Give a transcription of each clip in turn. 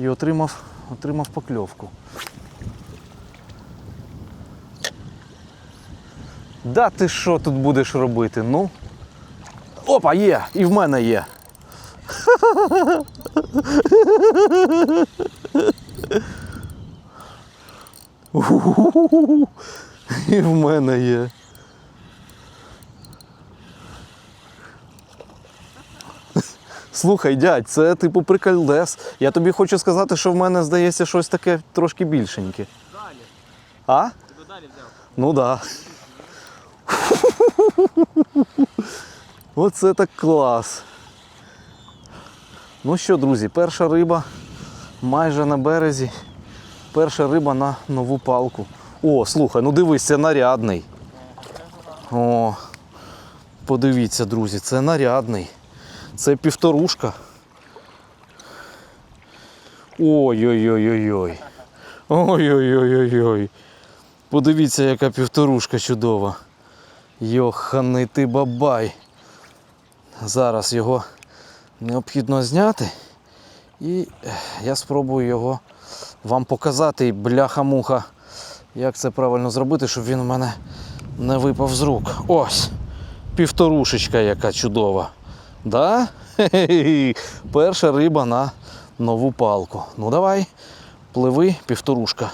і отримав, отримав покльовку. Да ти що тут будеш робити? Ну. Опа, є! І в мене є. І в мене є. Слухай, дядь, це типу приколдес. Я тобі хочу сказати, що в мене здається щось таке трошки більшеньке. Далі. А? Тебе далі взяв. Ну да. Оце так клас. Ну що, друзі, перша риба майже на березі. Перша риба на нову палку. О, слухай, ну дивись, це нарядний. О, подивіться, друзі, це нарядний. Це півторушка. Ой-ой-ой-ой-ой. Ой-ой-ой-ой-ой. Подивіться, яка півторушка чудова. Йоханий ти бабай. Зараз його необхідно зняти. І я спробую його вам показати. І бляха-муха, як це правильно зробити, щоб він у мене не випав з рук. Ось. Півторушечка яка чудова. Да? Перша риба на нову палку. Ну давай, пливи, півторушка.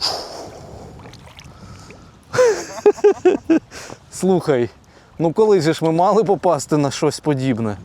Слухай, ну коли ж ми мали попасти на щось подібне?